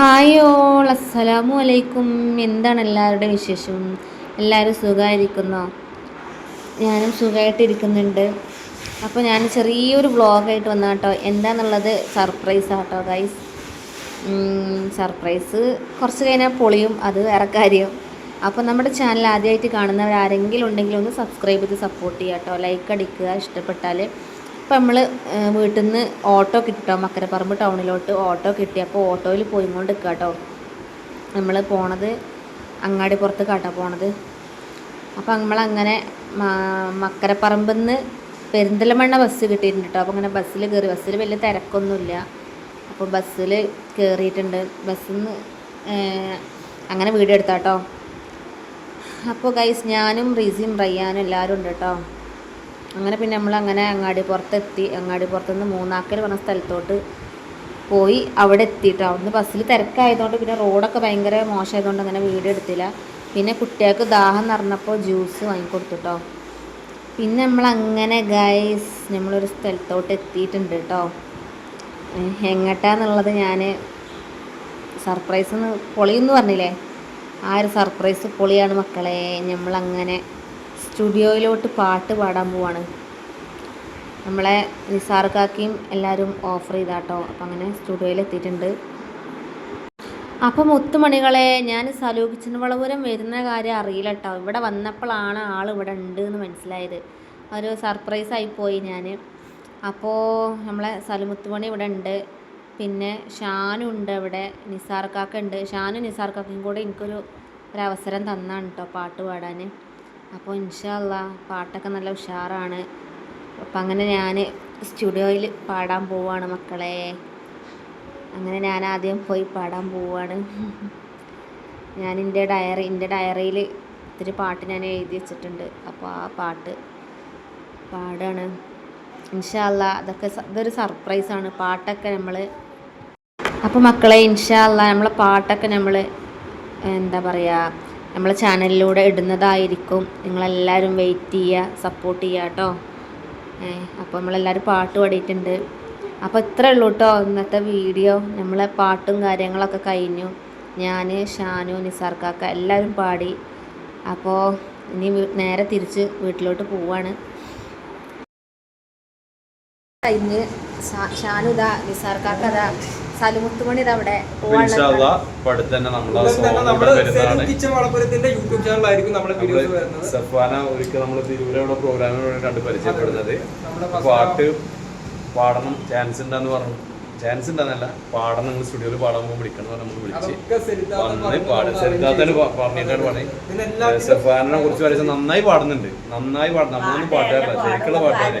Hi all അസ്സലാമു അലൈക്കും. എന്താണ് എല്ലാവരുടെയും വിശേഷം? എല്ലാവരും സുഖമായിരിക്കുന്നോ? ഞാനും സുഖമായിട്ടിരിക്കുന്നുണ്ട്. അപ്പോൾ ഞാൻ ചെറിയൊരു വ്ളോഗായിട്ട് വന്ന കേട്ടോ. എന്താണെന്നുള്ളത് സർപ്രൈസ് ആട്ടോ ഗൈസ് സർപ്രൈസ്. കുറച്ച് കഴിഞ്ഞാൽ പൊളിയും. അത് വേറെ കാര്യം. അപ്പോൾ നമ്മുടെ ചാനൽ ആദ്യമായിട്ട് കാണുന്നവർ ആരെങ്കിലും ഉണ്ടെങ്കിൽ ഒന്ന് സബ്സ്ക്രൈബ് ചെയ്ത് സപ്പോർട്ട് ചെയ്യാം കേട്ടോ ലൈക്ക് അടിക്കുക ഇഷ്ടപ്പെട്ടാൽ ഇപ്പം നമ്മൾ വീട്ടിൽ നിന്ന് ഓട്ടോ കിട്ടോ മക്കരപ്പറമ്പ് ടൗണിലോട്ട് ഓട്ടോ കിട്ടി. അപ്പോൾ ഓട്ടോയിൽ പോയിക്കൊണ്ട് നിൽക്കുക കേട്ടോ നമ്മൾ പോണത് അങ്ങാടി പുറത്ത് കാട്ടാ പോണത്. അപ്പോൾ നമ്മളങ്ങനെ മക്കരപ്പറമ്പിൽ നിന്ന് പെരിന്തലമണ്ണ ബസ് കിട്ടിയിട്ടുണ്ട് കേട്ടോ അപ്പോൾ അങ്ങനെ ബസ്സിൽ കയറി ബസ്സിൽ വലിയ തിരക്കൊന്നുമില്ല അപ്പോൾ ബസ്സിൽ കയറിയിട്ടുണ്ട് ബസ്സിൽ നിന്ന് അങ്ങനെ വീഡിയോ എടുത്താട്ടോ. അപ്പോൾ ഗൈസ് ഞാനും റീസിയും റയ്യാനും എല്ലാവരും ഉണ്ട് കേട്ടോ അങ്ങനെ പിന്നെ നമ്മൾ അങ്ങനെ അങ്ങാടി പുറത്തെത്തി. അങ്ങാടി പുറത്തുനിന്ന് മൂന്നാക്കൽ പറഞ്ഞ സ്ഥലത്തോട്ട് പോയി അവിടെ എത്തിയിട്ട് അവിടുന്ന് ബസ്സിൽ തിരക്കായതുകൊണ്ട് പിന്നെ റോഡൊക്കെ ഭയങ്കര മോശമായതുകൊണ്ട് അങ്ങനെ വീഡിയോ എടുത്തില്ല. പിന്നെ കുട്ടികൾക്ക് ദാഹം നിറഞ്ഞപ്പോൾ ജ്യൂസ് വാങ്ങിക്കൊടുത്തു കേട്ടോ പിന്നെ നമ്മൾ അങ്ങനെ ഗൈസ് നമ്മളൊരു സ്ഥലത്തോട്ട് എത്തിയിട്ടുണ്ട് കേട്ടോ എങ്ങട്ടാന്നുള്ളത് ഞാൻ സർപ്രൈസ് പൊളിയെന്ന് പറഞ്ഞില്ലേ? ആ ഒരു സർപ്രൈസ് പൊളിയാണ് മക്കളെ. നമ്മളങ്ങനെ സ്റ്റുഡിയോയിലോട്ട് പാട്ട് പാടാൻ പോവാണ്. നമ്മളെ നിസാർ കാക്കിയും എല്ലാവരും ഓഫർ ചെയ്താട്ടോ. അപ്പം അങ്ങനെ സ്റ്റുഡിയോയിൽ എത്തിയിട്ടുണ്ട് അപ്പം മുത്തുമണികളെ ഞാൻ സലൂക്ക് വളപുരം വരുന്ന കാര്യം അറിയില്ല കേട്ടോ ഇവിടെ വന്നപ്പോഴാണ് ആൾ ഇവിടെ ഉണ്ട് എന്ന് മനസ്സിലായത്. ഒരു സർപ്രൈസ് ആയിപ്പോയി ഞാൻ അപ്പോൾ നമ്മളെ സലുമുത്തുമണി ഇവിടെ ഉണ്ട്. പിന്നെ ഷാനു ഉണ്ട് അവിടെ. നിസാർ കാക്ക ഉണ്ട്. ഷാനു നിസാർ കാക്കയും കൂടെ എനിക്കൊരു ഒരു അവസരം തന്നാണ് കേട്ടോ പാട്ട് പാടാൻ അപ്പോൾ ഇൻഷല്ല പാട്ടൊക്കെ നല്ല ഉഷാറാണ്. അപ്പം അങ്ങനെ ഞാൻ സ്റ്റുഡിയോയിൽ പാടാൻ പോവാണ് മക്കളെ. അങ്ങനെ ഞാൻ ആദ്യം പോയി പാടാൻ പോവാണ്. ഞാൻ എന്റെ ഡയറി എന്റെ ഡയറിയിൽ ഇത്തിരി പാട്ട് ഞാൻ എഴുതി വെച്ചിട്ടുണ്ട്. അപ്പോൾ ആ പാട്ട് പാടാണ്. ഇൻഷാല്ല അതൊക്കെ ഇതൊരു സർപ്രൈസാണ്. പാട്ടൊക്കെ നമ്മൾ അപ്പോൾ മക്കളെ ഇൻഷാല്ല നമ്മളെ പാട്ടൊക്കെ നമ്മൾ എന്താ പറയുക നമ്മളെ ചാനലിലൂടെ ഇടുന്നതായിരിക്കും. നിങ്ങളെല്ലാവരും വെയിറ്റ് ചെയ്യുക സപ്പോർട്ട് ചെയ്യുക കേട്ടോ അപ്പോൾ നമ്മളെല്ലാവരും പാട്ട് പാടിയിട്ടുണ്ട്. അപ്പോൾ ഇത്രേ ഉള്ളൂ കേട്ടോ ഇന്നത്തെ വീഡിയോ. നമ്മളെ പാട്ടും കാര്യങ്ങളൊക്കെ കഴിഞ്ഞു. ഞാൻ ഷാനു നിസാർക്കാക്ക എല്ലാവരും പാടി. അപ്പോൾ ഇനി നേരെ തിരിച്ച് വീട്ടിലോട്ട് പോവാണ്. കഴിഞ്ഞ് ഷാനു ഇതാ നിസാർ കാക്ക ഇതാ സലുമുത്തുമണി വീഡിയോസ് അവിടെ സഫാന ഒരിക്കൽ നമ്മൾ തിരൂരവിടെ പരിചയപ്പെടുന്നത്. പാട്ട് പാടണം ചാൻസ് ഉണ്ടെന്ന് പറഞ്ഞു. ചാൻസ് ഉണ്ടെന്നല്ല. പാടണം നിങ്ങൾ സ്റ്റുഡിയോയിൽ പാടാൻ പോകുമ്പോൾ വിളിക്കണം നമുക്ക് വിളിച്ച്. വന്ന് പാടും. സെൽത്താത്തന് പറഞ്ഞിട്ടാണ് പറഞ്ഞത് സഫാനെ കുറിച്ച് പറയുന്നത് നന്നായി പാടുന്നുണ്ട്. നന്നായി പാടും നമ്മളൊന്നും പാട്ടുകാരല്ല ശരിക്കുള്ള പാട്ടുകാരെ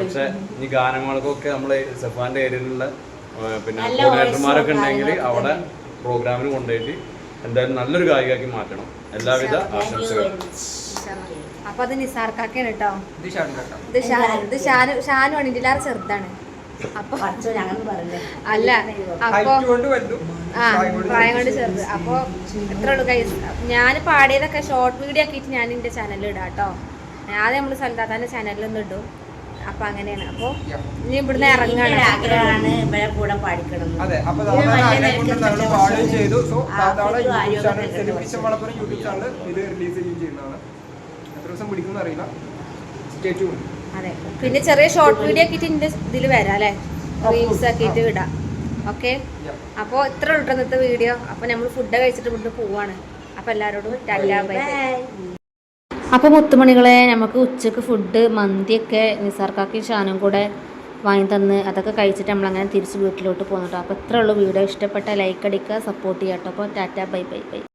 പക്ഷെ ഈ ഗാനങ്ങൾക്കൊക്കെ നമ്മൾ സഫാന്റെ ഏരിയയിലുള്ള പിന്നെ കോർഡിനേറ്റർമാരൊക്കെ ഉണ്ടെങ്കിൽ അവിടെ പ്രോഗ്രാമിന് കൊണ്ടുപോയിട്ട് എന്തായാലും നല്ലൊരു ഗായികയാക്കി മാറ്റണം. എല്ലാവിധ ആശംസകളും. അപ്പൊ അത് നിസാർക്കാക്കാണ് കേട്ടോ. ഇത് ഷാനു ഇത് ഷാനു ഷാനു ആണ് ഇതിലാറ് ചെറുതാണ്. അപ്പൊ അല്ല അപ്പൊ ആ പ്രായം കൊണ്ട് ചെറുത്. അപ്പൊ എത്ര ഉള്ളു കൈ ഞാൻ പാടിയതൊക്കെ ഷോർട്ട് വീഡിയോ ആക്കിയിട്ട് ഞാൻ എന്റെ ചാനലിൽ ഇടാം കേട്ടോ ആദ്യം നമ്മൾ സൽദാത്താന്റെ ചാനലിൽ ഒന്ന് ഇടും. അപ്പൊ അങ്ങനെയാണ്. അപ്പൊ ഇനി ഇവിടുന്ന് ഇറങ്ങാണ്. ആഗ്രഹമാണ് ഇവരെ കൂടെ പാടിക്കണം അതെ അപ്പൊ പാടുകയും ചെയ്തു. So YouTube channel YouTube channel ഇത് റിലീസ് ചെയ്യുകയും ചെയ്യുന്നതാണ്. എത്ര ദിവസം പിടിക്കുന്ന അറിയില്ല. സ്റ്റേ ട്യൂൺ അതെ. പിന്നെ ചെറിയ ഷോർട്ട് വീഡിയോ ആക്കിയിട്ട് ഇതിന്റെ ഇതിൽ വരാം അല്ലേ? റീൽസ് ആക്കിയിട്ട് വിടാം ഓക്കെ അപ്പോൾ ഇത്ര ഉള്ളൂ ഇന്നത്തെ വീഡിയോ അപ്പോൾ നമ്മൾ ഫുഡ് കഴിച്ചിട്ട് ഇവിടെ പോവാണ്. അപ്പോൾ എല്ലാവരോടും ടാറ്റാ ബൈ അപ്പോൾ മുത്തുമണികളെ നമുക്ക് ഉച്ചയ്ക്ക് ഫുഡ് മന്തിയൊക്കെ നിസാർക്കാക്കി ഷാനും കൂടെ വാങ്ങി തന്ന് അതൊക്കെ കഴിച്ചിട്ട് നമ്മളങ്ങനെ തിരിച്ച് വീട്ടിലോട്ട് പോകുന്നുട്ടോ അപ്പോൾ ഇത്രയുള്ളൂ ഉള്ളൂ. വീഡിയോ ഇഷ്ടപ്പെട്ട ലൈക്ക് അടിക്കുക സപ്പോർട്ട് ചെയ്യാം കേട്ടോ അപ്പോൾ ടാറ്റാ ബൈ ബൈ ബൈ